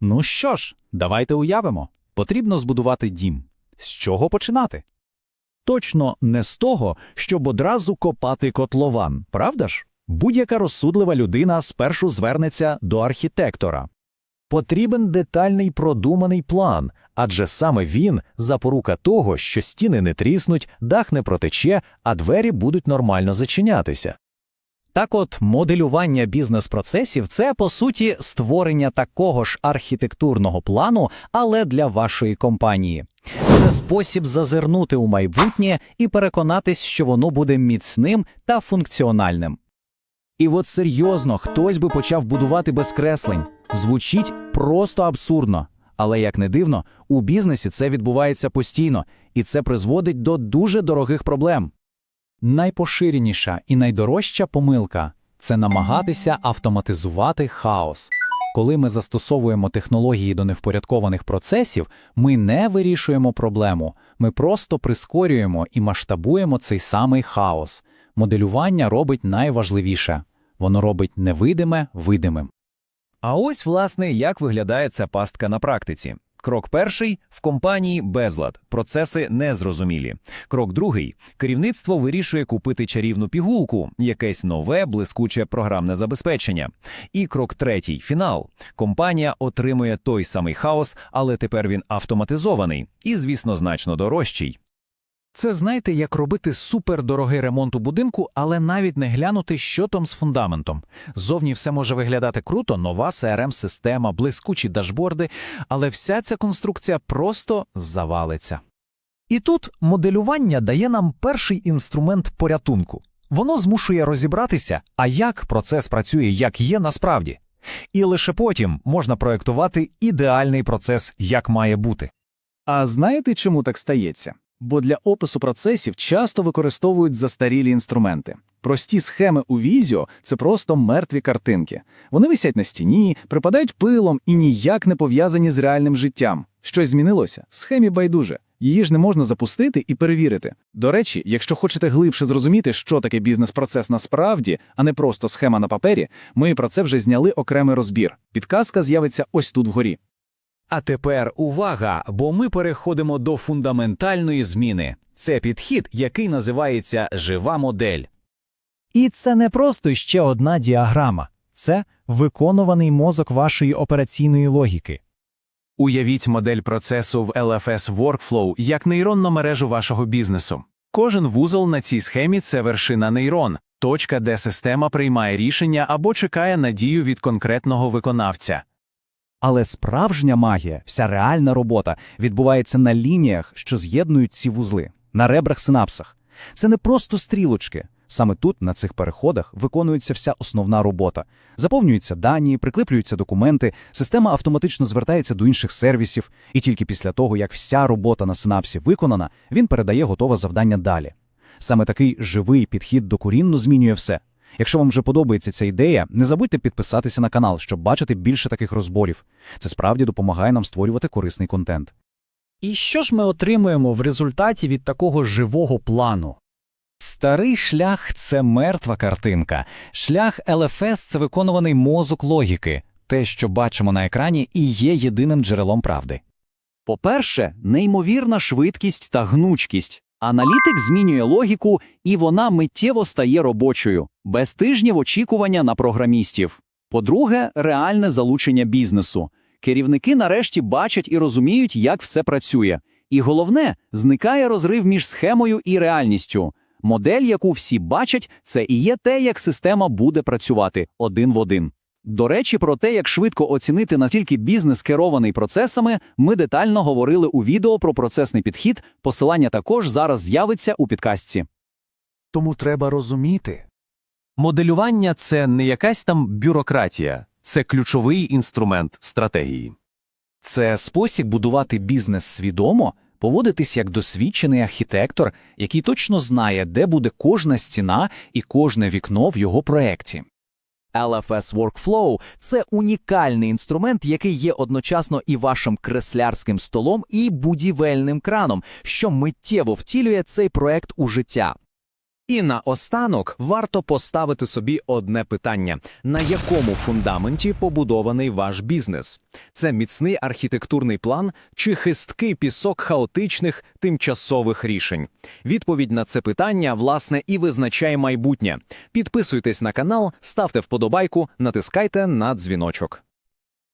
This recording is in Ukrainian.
Ну що ж, давайте уявимо. Потрібно збудувати дім. З чого починати? Точно не з того, щоб одразу копати котлован, правда ж? Будь-яка розсудлива людина спершу звернеться до архітектора. Потрібен детальний продуманий план, адже саме він запорука того, що стіни не тріснуть, дах не протече, а двері будуть нормально зачинятися. Так от, моделювання бізнес-процесів це, по суті, створення такого ж архітектурного плану, але для вашої компанії. Це спосіб зазирнути у майбутнє і переконатись, що воно буде міцним та функціональним. І от серйозно, хтось би почав будувати без креслень. Звучить просто абсурдно. Але як не дивно, у бізнесі це відбувається постійно, і це призводить до дуже дорогих проблем. Найпоширеніша і найдорожча помилка це намагатися автоматизувати хаос. Коли ми застосовуємо технології до невпорядкованих процесів, ми не вирішуємо проблему, ми просто прискорюємо і масштабуємо цей самий хаос. Моделювання робить найважливіше воно робить невидиме видимим. А ось, власне, як виглядає ця пастка на практиці. Крок перший в компанії безлад, процеси незрозумілі. Крок другий керівництво вирішує купити чарівну пігулку, якесь нове блискуче програмне забезпечення. І крок третій фінал. Компанія отримує той самий хаос, але тепер він автоматизований і, звісно, значно дорожчий. Це знаєте, як робити супердорогий ремонт у будинку, але навіть не глянути, що там з фундаментом. Зовні все може виглядати круто, нова CRM-система, блискучі дашборди, але вся ця конструкція просто завалиться. І тут моделювання дає нам перший інструмент порятунку. Воно змушує розібратися, а як процес працює, як є насправді. І лише потім можна проєктувати ідеальний процес, як має бути. А знаєте, чому так стається? Бо для опису процесів часто використовують застарілі інструменти. Прості схеми у Візіо – це просто мертві картинки. Вони висять на стіні, припадають пилом і ніяк не пов'язані з реальним життям. Щось змінилося? Схемі байдуже. Її ж не можна запустити і перевірити. До речі, якщо хочете глибше зрозуміти, що таке бізнес-процес насправді, а не просто схема на папері, ми про це вже зняли окремий розбір. Підказка з'явиться ось тут вгорі. А тепер увага, бо ми переходимо до фундаментальної зміни. Це підхід, який називається жива модель. І це не просто ще одна діаграма, це виконуваний мозок вашої операційної логіки. Уявіть модель процесу в LFS Workflow як нейронну мережу вашого бізнесу. Кожен вузол на цій схемі це вершина нейрон, точка, де система приймає рішення або чекає надію від конкретного виконавця. Але справжня магія, вся реальна робота відбувається на лініях, що з'єднують ці вузли, на ребрах синапсах. Це не просто стрілочки. Саме тут, на цих переходах, виконується вся основна робота. Заповнюються дані, приклеплюються документи, система автоматично звертається до інших сервісів, і тільки після того, як вся робота на синапсі виконана, він передає готове завдання далі. Саме такий живий підхід докорінно змінює все. Якщо вам вже подобається ця ідея, не забудьте підписатися на канал, щоб бачити більше таких розборів. Це справді допомагає нам створювати корисний контент. І що ж ми отримуємо в результаті від такого живого плану? Старий шлях це мертва картинка. Шлях ЛФС це виконуваний мозок логіки. Те, що бачимо на екрані, і є єдиним джерелом правди. По-перше, неймовірна швидкість та гнучкість. Аналітик змінює логіку, і вона миттєво стає робочою, без тижнів очікування на програмістів. По-друге, реальне залучення бізнесу. Керівники нарешті бачать і розуміють, як все працює. І головне, зникає розрив між схемою і реальністю. Модель, яку всі бачать, це і є те, як система буде працювати один в один. До речі, про те, як швидко оцінити наскільки бізнес керований процесами, ми детально говорили у відео про процесний підхід. Посилання також зараз з'явиться у підкастці. Тому треба розуміти. Моделювання це не якась там бюрократія, це ключовий інструмент стратегії. Це спосіб будувати бізнес свідомо, поводитись як досвідчений архітектор, який точно знає, де буде кожна стіна і кожне вікно в його проєкті. LFS Workflow – це унікальний інструмент, який є одночасно і вашим креслярським столом, і будівельним краном, що миттєво втілює цей проект у життя. І наостанок варто поставити собі одне питання: на якому фундаменті побудований ваш бізнес? Це міцний архітектурний план чи хисткий пісок хаотичних тимчасових рішень? Відповідь на це питання, власне, і визначає майбутнє. Підписуйтесь на канал, ставте вподобайку, натискайте на дзвіночок.